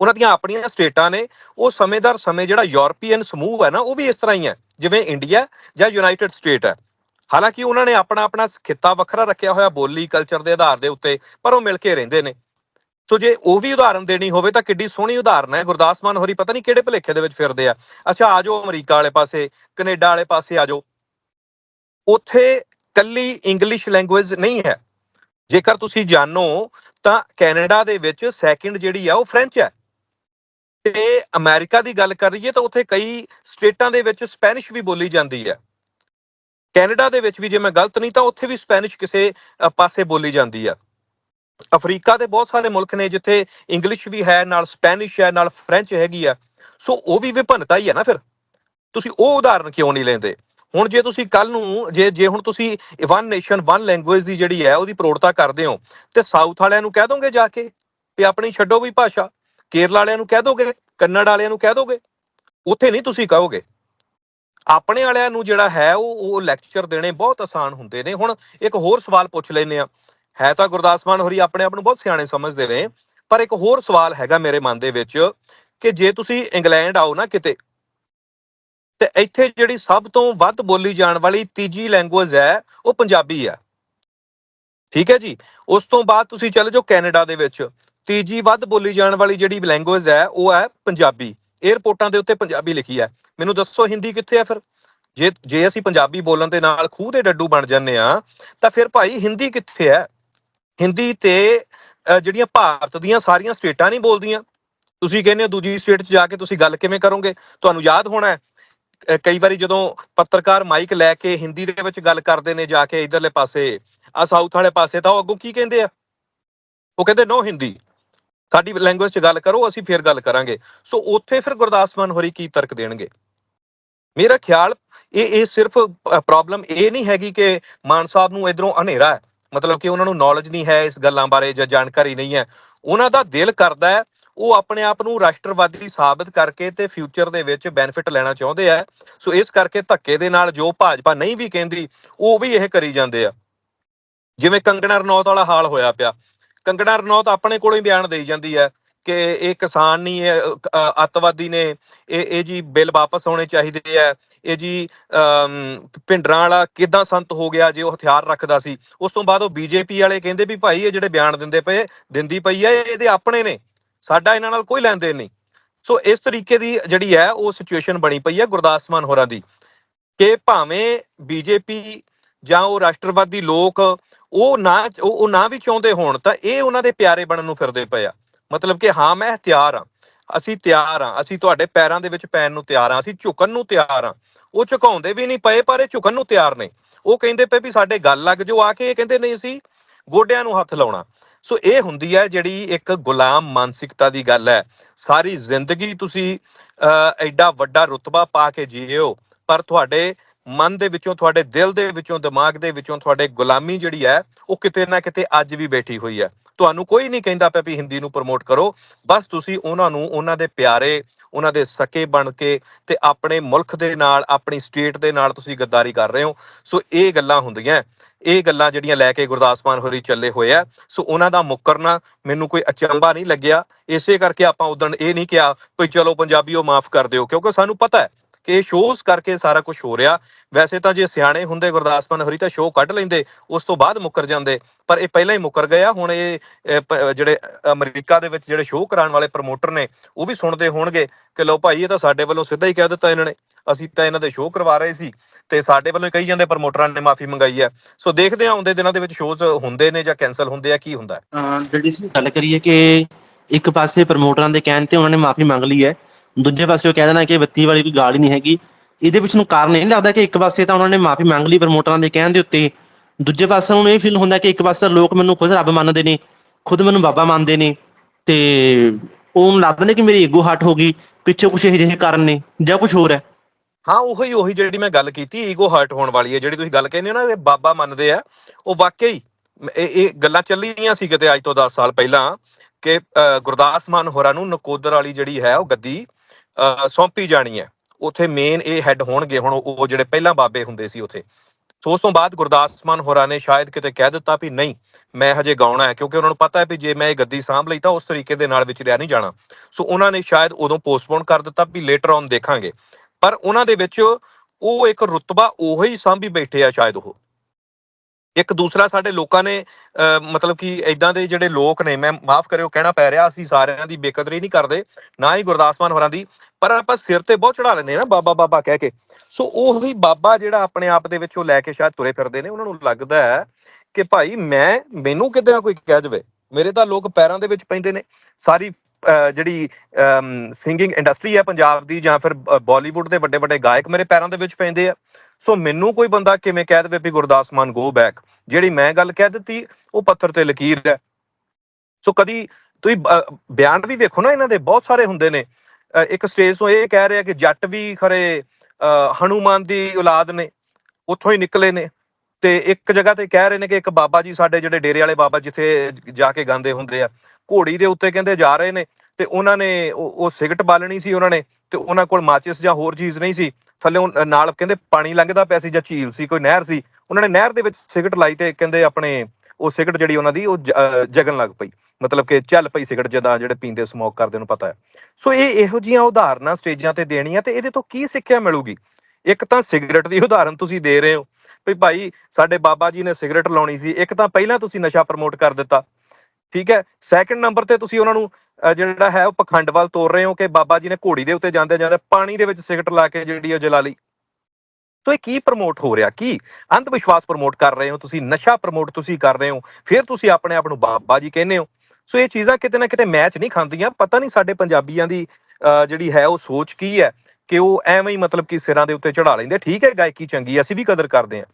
ਉਹਨਾਂ ਦੀਆਂ ਆਪਣੀਆਂ ਸਟੇਟਾਂ ਨੇ, ਉਹ ਸਮੇਂਦਰ ਸਮੇਂ ਜਿਹੜਾ ਯੂਰਪੀਅਨ ਸਮੂਹ ਹੈ ਨਾ, ਉਹ ਵੀ ਇਸ ਤਰ੍ਹਾਂ ਹੀ ਹੈ, ਜਿਵੇਂ ਇੰਡੀਆ ਜਾਂ ਯੂਨਾਈਟਿਡ ਸਟੇਟ ਹੈ। ਹਾਲਾਂਕਿ ਉਹਨਾਂ ਨੇ ਆਪਣਾ ਆਪਣਾ ਖਿੱਤਾ ਵੱਖਰਾ ਰੱਖਿਆ ਹੋਇਆ ਬੋਲੀ ਕਲਚਰ ਦੇ ਆਧਾਰ ਦੇ ਉੱਤੇ, ਪਰ ਉਹ ਮਿਲ ਕੇ ਰਹਿੰਦੇ ਨੇ। ਸੋ ਜੇ ਉਹ ਵੀ ਉਦਾਹਰਨ ਦੇਣੀ ਹੋਵੇ ਤਾਂ ਕਿੱਡੀ ਸੋਹਣੀ ਉਦਾਹਰਨ ਹੈ। ਗੁਰਦਾਸ ਮਾਨ ਹੋਰੀ ਪਤਾ ਨਹੀਂ ਕਿਹੜੇ ਭਲੇਖੇ ਦੇ ਵਿੱਚ ਫਿਰਦੇ ਆ। ਅੱਛਾ, ਆ ਜਾਓ ਅਮਰੀਕਾ ਵਾਲੇ ਪਾਸੇ, ਕੈਨੇਡਾ ਵਾਲੇ ਪਾਸੇ ਆ ਜਾਓ। ਉੱਥੇ ਕੱਲੀ ਇੰਗਲਿਸ਼ ਲੈਂਗੁਏਜ ਨਹੀਂ ਹੈ। ਜੇਕਰ ਤੁਸੀਂ ਜਾਣੋ ਤਾਂ ਕੈਨੇਡਾ ਦੇ ਵਿੱਚ ਸੈਕਿੰਡ ਜਿਹੜੀ ਆ ਉਹ ਫ੍ਰੈਂਚ ਹੈ। ਤੇ ਅਮਰੀਕਾ ਦੀ ਗੱਲ ਕਰ ਰਹੀਏ ਤਾਂ ਉੱਥੇ ਕਈ ਸਟੇਟਾਂ ਦੇ ਵਿੱਚ ਸਪੈਨਿਸ਼ ਵੀ ਬੋਲੀ ਜਾਂਦੀ ਹੈ। ਕੈਨੇਡਾ ਦੇ ਵਿੱਚ ਵੀ ਜੇ ਮੈਂ ਗਲਤ ਨਹੀਂ ਤਾਂ ਉੱਥੇ ਵੀ ਸਪੈਨਿਸ਼ ਕਿਸੇ ਪਾਸੇ ਬੋਲੀ ਜਾਂਦੀ ਆ। ਅਫਰੀਕਾ ਦੇ ਬਹੁਤ ਸਾਰੇ ਮੁਲਕ ਨੇ ਜਿੱਥੇ ਇੰਗਲਿਸ਼ ਵੀ ਹੈ, ਨਾਲ ਸਪੈਨਿਸ਼ ਹੈ, ਨਾਲ ਫ੍ਰੈਂਚ ਹੈਗੀ ਆ। ਸੋ ਉਹ ਵੀ ਵਿਭਿੰਨਤਾ ਹੀ ਹੈ ਨਾ ਫਿਰ। ਤੁਸੀਂ ਉਹ ਉਦਾਹਰਨ ਕਿਉਂ ਨਹੀਂ ਲੈਂਦੇ? ਹੁਣ ਜੇ ਤੁਸੀਂ ਕੱਲ ਨੂੰ, ਜੇ ਜੇ ਹੁਣ ਤੁਸੀਂ ਵਨ ਨੇਸ਼ਨ, ਵਨ ਲੈਂਗੁਏਜ ਦੀ ਜਿਹੜੀ ਹੈ ਉਹਦੀ ਪ੍ਰੋੜਤਾ ਕਰਦੇ ਹੋ, ਤੇ ਸਾਊਥ ਵਾਲਿਆਂ ਨੂੰ ਕਹਿ ਦੋਗੇ ਜਾ ਕੇ, ਵੀ ਆਪਣੀ ਛੱਡੋ ਵੀ ਭਾਸ਼ਾ। ਕੇਰਲ ਵਾਲਿਆਂ ਨੂੰ ਕਹਿ ਦੋਗੇ, ਕੰਨੜ ਵਾਲਿਆਂ ਨੂੰ ਕਹਿ ਦੋਗੇ, ਉੱਥੇ ਨਹੀਂ ਤੁਸੀਂ ਕਹੋਗੇ। ਆਪਣੇ ਵਾਲਿਆਂ ਨੂੰ ਜਿਹੜਾ ਹੈ ਉਹ ਉਹ ਲੈਕਚਰ ਦੇਣੇ ਬਹੁਤ ਆਸਾਨ ਹੁੰਦੇ ਨੇ। ਹੁਣ ਇੱਕ ਹੋਰ ਸਵਾਲ ਪੁੱਛ ਲੈਨੇ ਆ ਹੈ ਤਾਂ ਗੁਰਦਾਸ ਮਾਨ ਹੋਰੀ ਆਪਣੇ ਆਪ ਨੂੰ ਬਹੁਤ ਸਿਆਣੇ ਸਮਝਦੇ ਨੇ, ਪਰ ਇੱਕ ਹੋਰ ਸਵਾਲ ਹੈਗਾ ਮੇਰੇ ਮਨ ਦੇ ਵਿੱਚ ਕਿ ਜੇ ਤੁਸੀਂ ਇੰਗਲੈਂਡ ਆਓ ਨਾ ਕਿਤੇ, ਤੇ ਇੱਥੇ ਜਿਹੜੀ ਸਭ ਤੋਂ ਵੱਧ ਬੋਲੀ ਜਾਣ ਵਾਲੀ ਤੀਜੀ ਲੈਂਗੁਏਜ ਹੈ, ਉਹ ਪੰਜਾਬੀ ਹੈ। ਠੀਕ ਹੈ ਜੀ? ਉਸ ਤੋਂ ਬਾਅਦ ਤੁਸੀਂ ਚਲੇ ਜਾਓ ਕੈਨੇਡਾ ਦੇ ਵਿੱਚ। ਤੀਜੀ ਵੱਧ ਬੋਲੀ ਜਾਣ ਵਾਲੀ ਜਿਹੜੀ ਲੈਂਗੁਏਜ ਹੈ, ਉਹ ਹੈ ਪੰਜਾਬੀ। 에ਅਰਪੋਰਟਾਂ ਦੇ ਉੱਤੇ ਪੰਜਾਬੀ ਲਿਖੀ ਹੈ। ਮੈਨੂੰ ਦੱਸੋ ਹਿੰਦੀ ਕਿੱਥੇ ਆ ਫਿਰ? ਜੇ ਜੇ ਅਸੀਂ ਪੰਜਾਬੀ ਬੋਲਣ ਦੇ ਨਾਲ ਖੂਹ ਦੇ ਡੱਡੂ ਬਣ ਜਾਂਦੇ ਆ ਤਾਂ ਫਿਰ ਭਾਈ ਹਿੰਦੀ ਕਿੱਥੇ ਹੈ? ਹਿੰਦੀ ਤੇ ਜਿਹੜੀਆਂ ਭਾਰਤ ਦੀਆਂ ਸਾਰੀਆਂ ਸਟੇਟਾਂ ਨਹੀਂ ਬੋਲਦੀਆਂ। ਤੁਸੀਂ ਕਹਿੰਦੇ ਹੋ ਦੂਜੀ ਸਟੇਟ 'ਚ ਜਾ ਕੇ ਤੁਸੀਂ ਗੱਲ ਕਿਵੇਂ ਕਰੋਗੇ? ਤੁਹਾਨੂੰ ਯਾਦ ਹੋਣਾ ਹੈ? ਕਈ ਵਾਰੀ ਜਦੋਂ ਪੱਤਰਕਾਰ ਮਾਈਕ ਲੈ ਕੇ ਹਿੰਦੀ ਦੇ ਵਿੱਚ ਗੱਲ ਕਰਦੇ ਨੇ ਜਾ ਕੇ ਇਧਰਲੇ ਪਾਸੇ ਆ ਸਾਊਥ ਵਾਲੇ ਪਾਸੇ, ਤਾਂ ਉਹ ਅੱਗੋਂ ਕੀ ਕਹਿੰਦੇ ਆ? ਉਹ ਕਹਿੰਦੇ ਨੋ ਹਿੰਦੀ। ਸਾਡੀ ਲੈਂਗੁਏਜ 'ਚ ਗੱਲ ਕਰੋ, ਅਸੀਂ ਫੇਰ ਗੱਲ ਕਰਾਂਗੇ। ਸੋ ਉੱਥੇ ਫਿਰ ਗੁਰਦਾਸ ਮਾਨ ਹੋਰੀ ਕੀ ਤਰਕ ਦੇਣਗੇ? ਮੇਰਾ ਖਿਆਲ, ਇਹ ਇਹ ਸਿਰਫ ਪ੍ਰੋਬਲਮ ਇਹ ਨਹੀਂ ਹੈਗੀ ਕਿ ਮਾਨ ਸਾਹਿਬ ਨੂੰ ਇਧਰੋਂ ਹਨੇਰਾ ਹੈ। ਮਤਲਬ ਕਿ ਉਹਨਾਂ ਨੂੰ ਨੌਲੇਜ ਨਹੀਂ ਹੈ, ਇਸ ਗੱਲਾਂ ਬਾਰੇ ਜਾਂ ਜਾਣਕਾਰੀ ਨਹੀਂ ਹੈ। ਉਹਨਾਂ ਦਾ ਦਿਲ ਕਰਦਾ ਹੈ, ਉਹ ਆਪਣੇ ਆਪ ਨੂੰ ਰਾਸ਼ਟਰਵਾਦੀ ਸਾਬਤ ਕਰਕੇ ਤੇ ਫਿਊਚਰ ਦੇ ਵਿੱਚ ਬੈਨੀਫਿਟ ਲੈਣਾ ਚਾਹੁੰਦੇ ਆ। ਸੋ ਇਸ ਕਰਕੇ ਧੱਕੇ ਦੇ ਨਾਲ ਜੋ ਭਾਜਪਾ ਨਹੀਂ ਵੀ ਕਹਿੰਦੀ, ਉਹ ਵੀ ਇਹ ਕਰੀ ਜਾਂਦੇ ਆ। ਜਿਵੇਂ ਕੰਗਣਾ ਰਣੌਤ ਵਾਲਾ ਹਾਲ ਹੋਇਆ ਪਿਆ। ਕੰਗਣਾ ਰਣੌਤ ਆਪਣੇ ਕੋਲੋਂ ਹੀ ਬਿਆਨ ਦੇਈ ਜਾਂਦੀ ਹੈ ਕਿ ਇਹ ਕਿਸਾਨ ਨਹੀਂ, ਇਹ ਅੱਤਵਾਦੀ ਨੇ, ਇਹ ਇਹ ਜੀ ਬਿੱਲ ਵਾਪਸ ਹੋਣੇ ਚਾਹੀਦੇ ਆ, ਇਹ ਜੀ ਭਿੰਡਰਾਂ ਵਾਲਾ ਕਿਦਾਂ ਸੰਤ ਹੋ ਗਿਆ ਜੇ ਉਹ ਹਥਿਆਰ ਰੱਖਦਾ ਸੀ। ਉਸ ਤੋਂ ਬਾਅਦ ਉਹ ਬੀਜੇਪੀ ਵਾਲੇ ਕਹਿੰਦੇ ਵੀ ਭਾਈ ਇਹ ਜਿਹੜੇ ਬਿਆਨ ਦਿੰਦੇ ਪਏ, ਦਿੰਦੀ ਪਈ ਹੈ, ਇਹ ਇਹਦੇ ਆਪਣੇ ਨੇ, ਸਾਡਾ ਇਹਨਾਂ ਨਾਲ ਕੋਈ ਲੈਣ ਦੇਣ ਨਹੀਂ। ਸੋ ਇਸ ਤਰੀਕੇ ਦੀ ਜਿਹੜੀ ਹੈ ਉਹ ਸਿਚੁਏਸ਼ਨ ਬਣੀ ਪਈ ਹੈ ਗੁਰਦਾਸ ਮਾਨ ਹੋਰਾਂ ਦੀ ਕਿ ਭਾਵੇਂ ਬੀਜੇਪੀ ਜਾਂ ਉਹ ਰਾਸ਼ਟਰਵਾਦੀ ਲੋਕ ਉਹ ਨਾ ਉਹ ਨਾ ਵੀ ਚਾਹੁੰਦੇ ਹੋਣ ਤਾਂ ਇਹ ਉਹਨਾਂ ਦੇ ਪਿਆਰੇ ਬਣਨ ਨੂੰ ਫਿਰਦੇ ਪਏ ਆ। ਮਤਲਬ ਕਿ ਹਾਂ ਮੈਂ ਤਿਆਰ ਹਾਂ ਅਸੀਂ ਤਿਆਰ ਹਾਂ ਅਸੀਂ ਤੁਹਾਡੇ ਪੈਰਾਂ ਦੇ ਵਿੱਚ ਪੈਣ ਨੂੰ ਤਿਆਰ ਹਾਂ ਅਸੀਂ ਝੁਕਣ ਨੂੰ ਤਿਆਰ ਹਾਂ ਉਹ ਝੁਕਾਉਂਦੇ ਵੀ ਨਹੀਂ ਪਏ ਪਰ ਇਹ ਝੁਕਣ ਨੂੰ ਤਿਆਰ ਨੇ। ਉਹ ਕਹਿੰਦੇ ਪਏ ਵੀ ਸਾਡੇ ਗੱਲ ਲੱਗ ਜੋ ਆ ਕੇ ਇਹ ਕਹਿੰਦੇ ਨਹੀਂ ਅਸੀਂ ਗੋਡਿਆਂ ਨੂੰ ਹੱਥ ਲਾਉਣਾ। ਸੋ ਇਹ ਹੁੰਦੀ ਹੈ ਜਿਹੜੀ ਇੱਕ ਗੁਲਾਮ ਮਾਨਸਿਕਤਾ ਦੀ ਗੱਲ ਹੈ। ਸਾਰੀ ਜ਼ਿੰਦਗੀ ਤੁਸੀਂ ਅਹ, ਐਡਾ ਵੱਡਾ ਰੁਤਬਾ ਪਾ ਕੇ ਜੀਓ ਪਰ ਤੁਹਾਡੇ ਮਨ ਦੇ ਵਿੱਚੋਂ, ਤੁਹਾਡੇ ਦਿਲ ਦੇ ਵਿੱਚੋਂ, ਦਿਮਾਗ ਦੇ ਵਿੱਚੋਂ ਤੁਹਾਡੇ ਗੁਲਾਮੀ ਜਿਹੜੀ ਹੈ, ਉਹ ਕਿਤੇ ਨਾ ਕਿਤੇ ਅੱਜ ਵੀ ਬੈਠੀ ਹੋਈ ਹੈ। ਤੁਹਾਨੂੰ ਕੋਈ ਨਹੀਂ ਕਹਿੰਦਾ ਪਿਆ ਵੀ ਹਿੰਦੀ ਨੂੰ ਪ੍ਰਮੋਟ ਕਰੋ। ਬਸ ਤੁਸੀਂ ਉਹਨਾਂ ਨੂੰ, ਉਹਨਾਂ ਦੇ ਪਿਆਰੇ, ਉਹਨਾਂ ਦੇ ਸਕੇ ਬਣ ਕੇ ਤੇ ਆਪਣੇ ਮੁਲਕ ਦੇ ਨਾਲ, ਆਪਣੀ ਸਟੇਟ ਦੇ ਨਾਲ ਤੁਸੀਂ ਗੱਦਾਰੀ ਕਰ ਰਹੇ ਹੋ। ਸੋ ਇਹ ਗੱਲਾਂ ਹੁੰਦੀਆਂ ਇਹ ਗੱਲਾਂ ਜਿਹੜੀਆਂ ਲੈ ਕੇ ਗੁਰਦਾਸ ਮਾਨ ਹੋਰੀ ਚੱਲੇ ਹੋਏ ਆ। ਸੋ ਉਹਨਾਂ ਦਾ ਮੁੱਕਰਨਾ ਮੈਨੂੰ ਕੋਈ ਅਚੰਭਾ ਨਹੀਂ ਲੱਗਿਆ। ਇਸੇ ਕਰਕੇ ਆਪਾਂ ਉਦੋਂ ਇਹ ਨਹੀਂ ਕਿਹਾ ਵੀ ਚਲੋ ਪੰਜਾਬੀਓ ਮਾਫ ਕਰ ਦਿਓ, ਕਿਉਂਕਿ ਸਾਨੂੰ ਪਤਾ ਹੈ ਕਿ ਸ਼ੋਜ਼ ਕਰਕੇ ਸਾਰਾ ਕੁਝ ਹੋ ਰਿਹਾ। ਵੈਸੇ ਤਾਂ ਜੇ ਸਿਆਣੇ ਹੁੰਦੇ ਗੁਰਦਾਸ ਮਾਨ ਹੋਰੀ ਤਾਂ ਸ਼ੋਅ ਕੱਢ ਲੈਂਦੇ, ਉਸ ਤੋਂ ਬਾਅਦ ਮੁੱਕਰ ਜਾਂਦੇ। ਪਰ ਇਹ ਪਹਿਲਾਂ ਹੀ ਮੁੱਕਰ ਗਿਆ, ਹੁਣ ਇਹ ਜਿਹੜੇ ਅਮਰੀਕਾ ਦੇ ਵਿੱਚ ਜਿਹੜੇ ਸ਼ੋਅ ਕਰਾਉਣ ਵਾਲੇ ਪ੍ਰਮੋਟਰ ਨੇ, ਉਹ ਵੀ ਸੁਣਦੇ ਹੋਣਗੇ ਕਿ ਲੋ ਭਾਈ, ਇਹ ਤਾਂ ਸਾਡੇ ਵੱਲੋਂ ਸਿੱਧਾ ਹੀ ਕਹਿ ਦਿੱਤਾ ਇਹਨਾਂ ਨੇ। ਅਸੀਂ ਤਾਂ ਇਹਨਾਂ ਦੇ ਸ਼ੋਅ ਕਰਵਾ ਰਹੇ ਸੀ ਤੇ ਸਾਡੇ ਵੱਲੋਂ ਹੀ ਕਹੀ ਜਾਂਦੇ ਪ੍ਰਮੋਟਰਾਂ ਨੇ ਮਾਫੀ ਮੰਗਾਈ ਹੈ। ਸੋ ਦੇਖਦੇ ਹਾਂ, ਆਉਂਦੇ ਦਿਨਾਂ ਦੇ ਵਿੱਚ ਸ਼ੋਜ਼ ਹੁੰਦੇ ਨੇ ਜਾਂ ਕੈਨਸਲ ਹੁੰਦੇ ਆ, ਕੀ ਹੁੰਦਾ ਹੈ। ਅਹ ਗੱਲ ਕਰੀਏ ਕਿ ਇੱਕ ਪਾਸੇ ਪ੍ਰਮੋਟਰਾਂ ਦੇ ਕਹਿਣ ਤੇ ਉਹਨਾਂ ਨੇ ਮਾਫੀ ਮੰਗ ਲਈ ਹੈ ਦੂਜੇ ਪਾਸੇ ਉਹ ਕਹਿ ਦੇਣਾ ਕਿ ਬੱਤੀ ਵਾਲੀ ਕੋਈ ਗਾਲ ਹੀ ਨਹੀਂ ਹੈਗੀ। ਇਹਦੇ ਵਿੱਚ ਨੂੰ ਕਾਰਨ ਇਹ ਨਹੀਂ ਲੱਗਦਾ ਕਿ ਇੱਕ ਪਾਸੇ ਤਾਂ ਉਹਨਾਂ ਨੇ ਮਾਫੀ ਮੰਗ ਲਈ ਪ੍ਰਮੋਟਰਾਂ ਦੇ ਕਹਿਣ ਦੇ ਉੱਤੇ। ਦੂਜੇ ਪਾਸੇ ਨੂੰ ਇਹ ਫੀਲ ਹੁੰਦਾ ਕਿ ਇੱਕ ਪਾਸੇ ਲੋਕ ਮੈਨੂੰ ਖੁਦ ਰੱਬ ਮੰਨਦੇ ਨੇ ਖੁਦ ਮੈਨੂੰ ਬਾਬਾ ਮੰਨਦੇ ਨੇ ਤੇ ਉਹਨੂੰ ਲੱਗਦਾ ਨੇ ਕਿ ਮੇਰੀ ਈਗੋ ਹਟ ਹੋ ਗਈ ਪਿੱਛੇ ਕੁਝ ਇਹੋ ਜਿਹੇ ਕਾਰਨ ਨੇ ਜਾਂ ਕੁਝ ਹੋਰ ਹੈ। ਹਾਂ ਉਹੀ ਉਹੀ ਜਿਹੜੀ ਮੈਂ ਗੱਲ ਕੀਤੀ ਈਗੋ ਹਰਟ ਹੋਣ ਵਾਲੀ ਹੈ। ਜਿਹੜੀ ਤੁਸੀਂ ਗੱਲ ਕਹਿੰਦੇ ਹੋ ਨਾ ਇਹ ਬਾਬਾ ਮੰਨਦੇ ਆ ਉਹ ਵਾਕਿਆ ਹੀ ਇਹ ਇਹ ਗੱਲਾਂ ਚੱਲੀਆਂ ਸੀ ਕਿਤੇ ਅੱਜ ਤੋਂ 10 ਸਾਲ ਪਹਿਲਾਂ ਕਿ ਅ, ਗੁਰਦਾਸ ਮਾਨ ਹੋਰਾਂ ਨੂੰ ਨਕੋਦਰ ਵਾਲੀ ਜਿਹੜੀ ਹੈ ਉਹ ਗੱਦੀ ਸੌਂਪੀ ਜਾਣੀ ਹੈ। ਉਥੇ ਮੇਨ ਇਹ ਹੈੱਡ ਹੋਣਗੇ, ਹੁਣ ਉਹ ਜਿਹੜੇ ਪਹਿਲਾਂ ਬਾਬੇ ਹੁੰਦੇ ਸੀ ਉਥੇ। ਸੋ ਉਸ ਤੋਂ ਬਾਅਦ ਗੁਰਦਾਸ ਮਾਨ ਹੋਰਾਂ ਨੇ ਸ਼ਾਇਦ ਕਿਤੇ ਕਹਿ ਦਿੱਤਾ ਵੀ ਨਹੀਂ, ਮੈਂ ਹਜੇ ਗਾਉਣਾ ਹੈ, ਕਿਉਂਕਿ ਉਹਨਾਂ ਨੂੰ ਪਤਾ ਹੈ ਵੀ ਜੇ ਮੈਂ ਇਹ ਗੱਦੀ ਸਾਂਭ ਲਈ ਤਾਂ ਉਸ ਤਰੀਕੇ ਦੇ ਨਾਲ ਵਿੱਚ ਰਿਆ ਨਹੀਂ ਜਾਣਾ। ਸੋ ਉਹਨਾਂ ਨੇ ਸ਼ਾਇਦ ਉਦੋਂ ਪੋਸਟਪੋਨ ਕਰ ਦਿੱਤਾ ਵੀ ਲੇਟਰ ਔਨ ਦੇਖਾਂਗੇ। ਪਰ ਉਹਨਾਂ ਦੇ ਵਿੱਚ ਉਹ ਇੱਕ ਰੁਤਬਾ ਉਹੋ ਹੀ ਸਾਂਭੀ ਬੈਠੇ ਆ ਸ਼ਾਇਦ ਉਹ। ਇੱਕ ਦੂਸਰਾ ਸਾਡੇ ਲੋਕਾਂ ਨੇ ਅਹ, ਮਤਲਬ ਕਿ ਇਦਾਂ ਦੇ ਜਿਹੜੇ ਲੋਕ ਨੇ ਮੈਂ ਮਾਫ ਕਰਿਓ ਕਹਿਣਾ ਪੈ ਰਿਹਾ ਅਸੀਂ ਸਾਰਿਆਂ ਦੀ ਬੇਕਦਰੀ ਨਹੀਂ ਕਰਦੇ ਨਾ ਹੀ ਗੁਰਦਾਸ ਮਾਨ ਹੋਰਾਂ ਦੀ ਪਰ ਆਪਾਂ ਸਿਰ ਤੇ ਬਹੁਤ ਚੜਾ ਲੈਂਦੇ ਨਾ ਬਾਬਾ ਬਾਬਾ ਕਹਿ ਕੇ। ਸੋ ਉਹੀ ਬਾਬਾ ਜਿਹੜਾ ਆਪਣੇ ਆਪ ਦੇ ਵਿੱਚ ਉਹ ਲੈ ਕੇ ਸ਼ਾਇਦ ਤੁਰੇ ਫਿਰਦੇ ਨੇ ਉਹਨਾਂ ਨੂੰ ਲੱਗਦਾ ਹੈ ਕਿ ਭਾਈ ਮੈਂ ਮੈਨੂੰ ਕਿਤੇ ਨਾ ਕੋਈ ਕਹਿ ਜਾਵੇ ਮੇਰੇ ਤਾਂ ਲੋਕ ਪੈਰਾਂ ਦੇ ਵਿੱਚ ਪੈਂਦੇ ਨੇ ਸਾਰੀ ਜਿਹੜੀ ਸਿੰਗਿੰਗ ਇੰਡਸਟਰੀ ਹੈ ਪੰਜਾਬ ਦੀ ਜਾਂ ਫਿਰ ਬਾਲੀਵੁੱਡ ਦੇ ਵੱਡੇ ਵੱਡੇ ਗਾਇਕ ਮੇਰੇ ਪੈਰਾਂ ਦੇ ਵਿੱਚ ਪੈਂਦੇ ਆ। ਸੋ ਮੈਨੂੰ ਕੋਈ ਬੰਦਾ ਕਿਵੇਂ ਕਹਿ ਦੇਵੇ ਵੀ ਗੁਰਦਾਸ ਮਾਨ ਗੋ ਬੈਕ ਜਿਹੜੀ ਮੈਂ ਗੱਲ ਕਹਿ ਦਿੱਤੀ ਉਹ ਪੱਥਰ ਤੇ ਲਕੀਰ ਹੈ। ਸੋ ਕਦੀ ਤੁਸੀਂ ਬਿਆਨ ਵੀ ਵੇਖੋ ਨਾ ਇਹਨਾਂ ਦੇ ਬਹੁਤ ਸਾਰੇ ਹੁੰਦੇ ਨੇ। ਇੱਕ ਸਟੇਜ ਤੋਂ ਇਹ ਕਹਿ ਰਿਹਾ ਕਿ ਜੱਟ ਵੀ ਖਰੇ ਅ, ਹਨੂਮਾਨ ਦੀ ਔਲਾਦ ਨੇ ਉੱਥੋਂ ਹੀ ਨਿਕਲੇ ਨੇ। ਤੇ ਇੱਕ ਜਗ੍ਹਾ ਤੇ ਕਹਿ ਰਹੇ ਨੇ ਕਿ ਇੱਕ ਬਾਬਾ ਜੀ ਸਾਡੇ ਜਿਹੜੇ ਡੇਰੇ ਵਾਲੇ ਬਾਬਾ ਜਿੱਥੇ ਜਾ ਕੇ ਗਾਉਂਦੇ ਹੁੰਦੇ ਆ, ਘੋੜੀ ਦੇ ਉੱਤੇ ਕਹਿੰਦੇ ਜਾ ਰਹੇ ਨੇ ਤੇ ਉਹਨਾਂ ਨੇ ਉਹ ਸਿਗਰਟ ਬਾਲਣੀ ਸੀ ਉਹਨਾਂ ਨੇ ਤੇ ਉਹਨਾਂ ਕੋਲ ਮਾਚਿਸ ਜਾਂ ਹੋਰ ਚੀਜ਼ ਨਹੀਂ ਸੀ, ਥੱਲੇ ਨਾਲ ਕਹਿੰਦੇ ਪਾਣੀ ਲੰਘਦਾ ਪਿਆ ਸੀ ਜਾਂ ਝੀਲ ਸੀ, ਕੋਈ ਨਹਿਰ ਸੀ, ਉਹਨਾਂ ਨੇ ਨਹਿਰ ਦੇ ਵਿੱਚ ਸਿਗਰਟ ਲਾਈ ਤੇ ਕਹਿੰਦੇ ਆਪਣੇ ਉਹ ਸਿਗਰਟ ਜਿਹੜੀ ਉਹਨਾਂ ਦੀ ਉਹ ਜ- ਜਗਣ ਲੱਗ ਪਈ, ਮਤਲਬ ਕਿ ਚੱਲ ਪਈ ਸਿਗਰਟ ਜਦਾਂ ਜਿਹੜੇ ਪੀਂਦੇ ਸਮੋਕ ਕਰਦੇ ਨੂੰ ਪਤਾ ਹੈ। ਸੋ ਇਹ ਇਹੋ ਜੀਆਂ ਉਦਾਹਰਨਾਂ ਸਟੇਜਾਂ ਤੇ ਦੇਣੀਆਂ ਤੇ ਇਹਦੇ ਤੋਂ ਕੀ ਸਿੱਖਿਆ ਮਿਲੂਗੀ? ਇੱਕ ਤਾਂ ਸਿਗਰਟ ਦੀ ਉਦਾਹਰਨ ਤੁਸੀਂ ਦੇ ਰਹੇ ਹੋ ਵੀ ਭਾਈ ਸਾਡੇ ਬਾਬਾ ਜੀ ਨੇ ਸਿਗਰਟ ਲਾਉਣੀ ਸੀ ਇੱਕ ਤਾਂ ਪਹਿਲਾਂ ਤੁਸੀਂ ਨਸ਼ਾ ਪ੍ਰਮੋਟ ਕਰ ਦਿੱਤਾ ਠੀਕ ਹੈ? ਸੈਕੰਡ ਨੰਬਰ ਤੇ ਤੁਸੀਂ ਉਹਨਾਂ ਨੂੰ ਜਿਹੜਾ ਹੈ ਉਹ ਪਖੰਡ ਵੱਲ ਤੋਰ ਰਹੇ ਹੋ ਕਿ ਬਾਬਾ ਜੀ ਨੇ ਘੋੜੀ ਦੇ ਉੱਤੇ ਜਾਂਦੇ ਜਾਂਦੇ ਪਾਣੀ ਦੇ ਵਿੱਚ ਸਿਗਰਟ ਲਾ ਕੇ ਜਿਹੜੀ ਉਹ ਜਲਾ ਲਈ। ਸੋ ਇਹ ਕੀ ਪ੍ਰਮੋਟ ਹੋ ਰਿਹਾ? ਕੀ ਅੰਧ ਵਿਸ਼ਵਾਸ ਪ੍ਰਮੋਟ ਕਰ ਰਹੇ ਹੋ ਤੁਸੀਂ? ਨਸ਼ਾ ਪ੍ਰਮੋਟ ਤੁਸੀਂ ਕਰ ਰਹੇ ਹੋ? ਫਿਰ ਤੁਸੀਂ ਆਪਣੇ ਆਪ ਨੂੰ ਬਾਬਾ ਜੀ ਕਹਿੰਦੇ ਹੋ। ਸੋ ਇਹ ਚੀਜ਼ਾਂ ਕਿਤੇ ਨਾ ਕਿਤੇ ਮੈਚ ਨਹੀਂ ਖਾਂਦੀਆਂ। ਪਤਾ ਨਹੀਂ ਸਾਡੇ ਪੰਜਾਬੀਆਂ ਦੀ ਅਹ, ਜਿਹੜੀ ਹੈ ਉਹ ਸੋਚ ਕੀ ਹੈ? ਕਿ ਉਹ ਐਵੇਂ ਹੀ ਮਤਲਬ ਕਿ ਸਿਰਾਂ ਦੇ ਉੱਤੇ ਚੜਾ ਲੈਂਦੇ, ਠੀਕ ਹੈ, ਗਾਇਕੀ ਚੰਗੀ ਅਸੀਂ ਵੀ ਕਦਰ ਕਰਦੇ ਹਾਂ।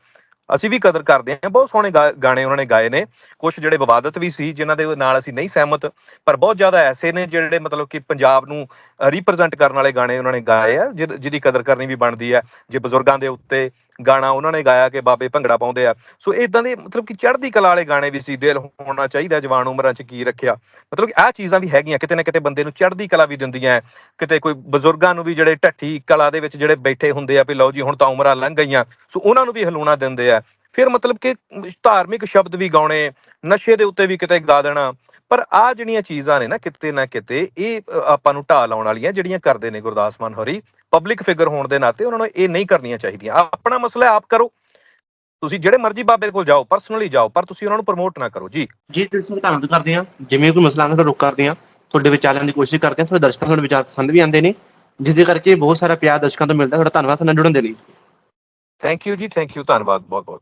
ਅਸੀਂ ਵੀ ਕਦਰ ਕਰਦੇ ਹਾਂ, ਬਹੁਤ ਸੋਹਣੇ ਗਾ- ਗਾਣੇ ਉਹਨਾਂ ਨੇ ਗਾਏ ਨੇ। ਕੁਝ ਜਿਹੜੇ ਵਿਵਾਦਤ ਵੀ ਸੀ, ਜਿਨ੍ਹਾਂ ਦੇ ਨਾਲ ਅਸੀਂ ਨਹੀਂ ਸਹਿਮਤ, ਪਰ ਬਹੁਤ ਜ਼ਿਆਦਾ ਐਸੇ ਨੇ ਜਿਹੜੇ ਮਤਲਬ ਕਿ ਪੰਜਾਬ ਨੂੰ ਰਿਪਰੈਜ਼ੈਂਟ ਕਰਨ ਵਾਲੇ ਗਾਣੇ ਉਹਨਾਂ ਨੇ ਗਾਏ ਆ, ਜਿਹ- ਜਿਹਦੀ ਕਦਰ ਕਰਨੀ ਵੀ ਬਣਦੀ ਹੈ। ਜੇ ਬਜ਼ੁਰਗਾਂ ਦੇ ਉੱਤੇ ਗਾਣਾ ਉਹਨਾਂ ਨੇ ਗਾਇਆ ਕਿ ਬਾਬੇ ਭੰਗੜਾ ਪਾਉਂਦੇ ਆ। ਸੋ ਇਦਾਂ ਦੇ ਮਤਲਬ ਕਿ ਚੜ੍ਹਦੀ ਕਲਾ ਵਾਲੇ ਗਾਣੇ ਵੀ ਸੀ, ਦਿਲ ਹੋਣਾ ਚਾਹੀਦਾ ਜਵਾਨ ਉਮਰਾਂ 'ਚ ਕੀ ਰੱਖਿਆ। ਮਤਲਬ ਕਿ ਆਹ ਚੀਜ਼ਾਂ ਵੀ ਹੈਗੀਆਂ, ਕਿਤੇ ਨਾ ਕਿਤੇ ਬੰਦੇ ਨੂੰ ਚੜ੍ਹਦੀ ਕਲਾ ਵੀ ਦਿੰਦੀਆਂ ਕਿਤੇ ਕੋਈ ਬਜ਼ੁਰਗਾਂ ਨੂੰ ਵੀ ਜਿਹੜੇ ਢੱਠੀ ਕਲਾ ਦੇ ਵਿੱਚ ਜਿਹੜੇ ਬੈਠੇ ਹੁੰਦੇ ਆ ਵੀ ਲਓ ਜੀ, ਹੁਣ ਤਾਂ ਉਮਰਾਂ ਲੰਘ ਗਈਆਂ। ਸੋ ਉਹਨਾਂ ਨੂੰ ਵੀ ਹਲੂਣਾ ਦਿੰਦੇ ਆ। ਫਿਰ ਮਤਲਬ ਕਿ ਧਾਰਮਿਕ ਸ਼ਬਦ ਵੀ ਗਾਉਣੇ, ਨਸ਼ੇ ਦੇ ਉੱਤੇ ਵੀ ਕਿਤੇ ਗਾ ਦੇਣਾ। ਪਰ ਆ ਜਿਹੜੀਆਂ ਚੀਜ਼ਾਂ ਨੇ ਨਾ ਕਿਤੇ ਨਾ ਕਿਤੇ ਇਹ ਆਪਾਂ ਨੂੰ ਢਾਲ ਲਾਉਣ ਵਾਲੀਆਂ ਜਿਹੜੀਆਂ ਕਰਦੇ ਨੇ ਗੁਰਦਾਸ ਮਾਨ ਹੋਰੀ ਪਬਲਿਕ ਫਿਗਰ ਹੋਣ ਦੇ ਨਾਤੇ ਉਹਨਾਂ ਨੂੰ ਇਹ ਨਹੀਂ ਕਰਨੀਆਂ ਚਾਹੀਦੀਆਂ। ਆਪਣਾ ਮਸਲਾ ਆਪ ਕਰੋ। ਤੁਸੀਂ ਜਿਹੜੇ ਮਰਜ਼ੀ ਬਾਬੇ ਕੋਲ ਜਾਓ ਪਰਸਨਲੀ ਜਾਓ ਪਰ ਤੁਸੀਂ ਉਹਨਾਂ ਨੂੰ ਪ੍ਰਮੋਟ ਨਾ ਕਰੋ। ਜੀ। ਜੀ ਤੁਸੀਂ ਧੰਨਵਾਦ ਕਰਦੇ ਹਾਂ। ਜਿਵੇਂ ਕੋਈ ਮਸਲਾ ਆਉਂਦਾ ਰੁਕ ਕਰਦੇ ਹਾਂ। ਤੁਹਾਡੇ ਵਿਚਾਰਾਂ ਦੀ ਕੋਸ਼ਿਸ਼ ਕਰਦੇ ਹਾਂ। ਤੁਹਾਡੇ ਦਰਸ਼ਕਾਂ ਨੂੰ ਵਿਚਾਰ ਪਸੰਦ ਵੀ ਆਉਂਦੇ ਨੇ। ਜਿਸ ਦੇ ਕਰਕੇ ਬਹੁਤ ਸਾਰਾ ਪਿਆਰ ਦਰਸ਼ਕਾਂ ਤੋਂ ਮਿਲਦਾ। ਤੁਹਾਡਾ ਧੰਨਵਾਦ ਸਾਡੇ ਨਾਲ ਜੁੜਨ ਦੇ ਲਈ। ਥੈਂਕ ਯੂ ਜੀ ਥੈਂਕ ਯੂ ਧੰਨਵਾਦ ਬਹੁਤ ਬਹੁਤ